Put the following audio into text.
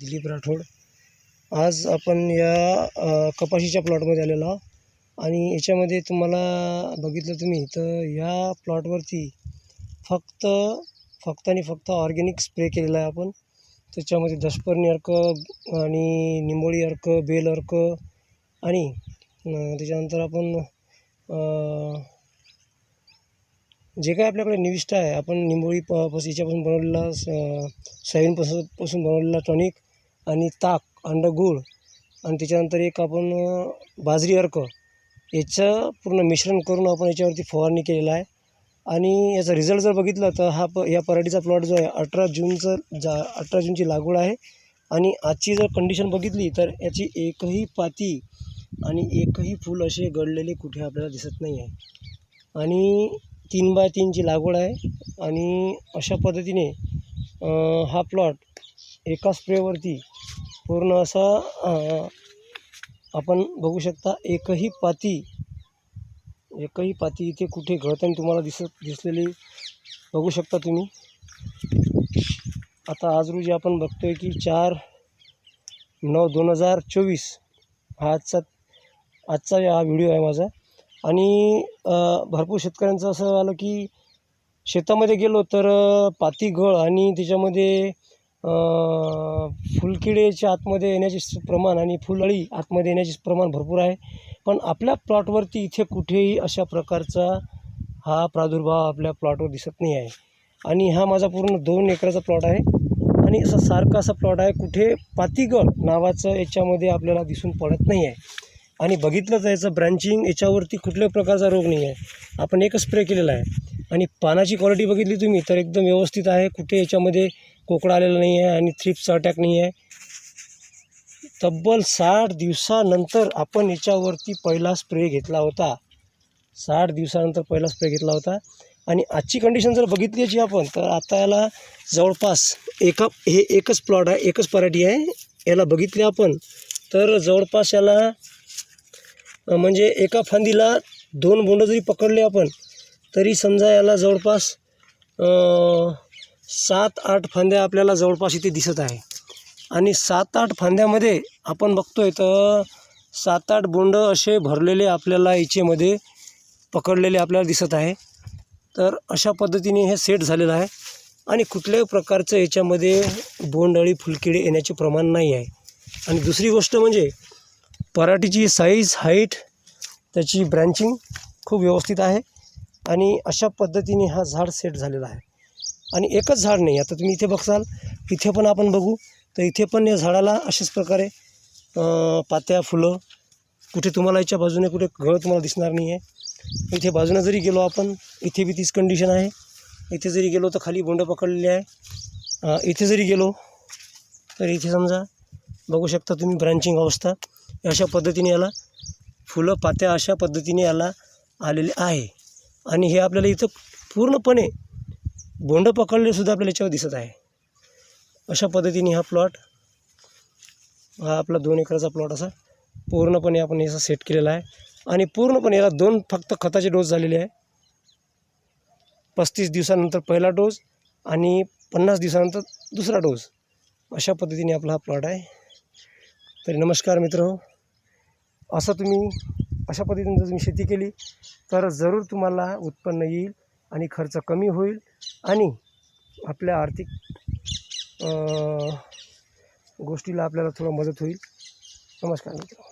दिलीप राठोड. आज आपण या कपाशीच्या प्लॉटमध्ये आलेलो आहोत. आणि याच्यामध्ये तुम्हाला बघितलं तुम्ही तर या प्लॉटवरती फक्त फक्त आणि फक्त ऑर्गॅनिक स्प्रे केलेला आहे आपण. त्याच्यामध्ये दशपर्णी अर्क आणि निंबोळी अर्क बेल अर्क आणि त्याच्यानंतर आपण जे काय आपल्याकडे निविष्ठा आहे आपण निंबोळी प याच्यापासून बनवलेला स सोयाबीनपासून पासून बनवलेला टॉनिक आणि ताक अंड गूळ आणि त्याच्यानंतर एक आपण बाजरी अर्क. याचं पूर्ण मिश्रण करून आपण याच्यावरती फवारणी केलेला आहे. आणि याचा रिझल्ट जर बघितला तर हा प या पराठीचा प्लॉट जो आहे अठरा जूनचं जा अठरा जूनची लागवड आहे. आणि आजची जर कंडिशन बघितली तर याची एकही पाती आणि एकही फूल असे गळलेले कुठे आपल्याला दिसत नाही आहे. आणि तीन बाय तीनची लागवड आहे. आणि अशा पद्धतीने हा प्लॉट एका स्प्रेवरती पूर्ण असा आपण बघू शकता एकही पाती एकही पाती इथे कुठे गळताना तुम्हाला दिसत दिसलेली बघू शकता तुम्ही. आता आज रोजी आपण बघतोय की चार नऊ दोन हजार चोवीस हा आजचा आजचा हा व्हिडिओ आहे माझा. आणि भरपूर शेतकऱ्यांचं असं आलं की शेतामध्ये गेलो तर पाती गळ आणि त्याच्यामध्ये फुलकिडेच्या आतमध्ये येण्याचे प्रमाण आणि फुलअळी आतमध्ये येण्याचे प्रमाण भरपूर आहे. पण आपल्या प्लॉटवरती इथे कुठेही अशा प्रकारचा हा प्रादुर्भाव आपल्या प्लॉटवर दिसत नाही आहे. आणि हा माझा पूर्ण दोन एकराचा प्लॉट आहे. आणि असा सारखा असा प्लॉट आहे कुठे पातीगळ नावाचं याच्यामध्ये आपल्याला दिसून पडत नाही आहे. आणि बघितलं आहे याचं ब्रँचिंग याच्यावरती कुठल्याही प्रकारचा रोग नाही आहे. आपण एकच स्प्रे केलेला आहे. आणि पानाची क्वालिटी बघितली तुम्ही तर एकदम व्यवस्थित आहे. कुठे याच्यामध्ये कोकडा आलेला नाही आहे आणि थ्रिप्सचा अटॅक नाही आहे. तब्बल साठ दिवसानंतर आपण याच्यावरती पहिला स्प्रे घेतला होता. साठ दिवसानंतर पहिला स्प्रे घेतला होता. आणि आजची कंडिशन जर बघितली याची आपण तर आता याला जवळपास एका हे एकच प्लॉट आहे एकच पराठी आहे. याला बघितली आपण तर जवळपास याला म्हणजे एका फांदीला दोन बोंड जरी पकडले आपण तरी समजा याला जवळपास सात आठ फांद्या आपल्याला जवळपास इथे दिसत आहे. आणि सात आठ फांद्यामध्ये आपण बघतोय तर सात आठ बोंड असे भरलेले आपल्याला इचेमध्ये पकडलेले आपल्याला दिसत आहे. तर अशा पद्धतीने हे सेट झालेलं आहे. आणि कुठल्याही प्रकारचं याच्यामध्ये बोंडअळी फुलकिडे येण्याचे प्रमाण नाही आहे. आणि दुसरी गोष्ट म्हणजे पराठीची साईज हाईट त्याची ब्रँचिंग खूप व्यवस्थित आहे. आणि अशा पद्धतीने हा झाड सेट झालेला आहे. आणि एकच झाड नाही. आता तुम्ही इथे बघसाल इथे पण आपण बघू. तर इथे पण या झाडाला अशाच प्रकारे पात्या फुलं कुठे तुम्हाला याच्या बाजूने कुठे गळ तुम्हाला दिसणार नाही आहे इथे बाजूने जरी गेलो आपण इथे बी तीच कंडिशन आहे. इथे जरी गेलो तर खाली बोंड पकडलेली आहे. इथे जरी गेलो तर इथे समजा बघू शकता तुम्ही ब्रँचिंग अवस्था. अशा पद्धतीने याला फुलं पात्या अशा पद्धतीने याला आलेले आहे. आणि हे आपल्याला इथं पूर्णपणे बोंड पकडलेसुद्धा आपल्याला याच्यावर दिसत आहे. अशा पद्धतीने हा प्लॉट हा आपला दोन एकराचा प्लॉट असा पूर्णपणे आपण याचा सेट केलेला आहे. आणि पूर्णपणे याला दोन फक्त खताचे डोस झालेले आहे. पस्तीस दिवसानंतर पहिला डोस आणि पन्नास दिवसानंतर दुसरा डोस अशा पद्धतीने आपला हा प्लॉट आहे. तरी नमस्कार मित्र हो. असं तुम्ही अशा पद्धतीने जर तुम्ही शेती केली तर जरूर तुम्हाला उत्पन्न येईल आणि खर्च कमी होईल. आणि आपल्या आर्थिक गोष्टीला आपल्याला थोडं मदत होईल. नमस्कार मित्रांनो.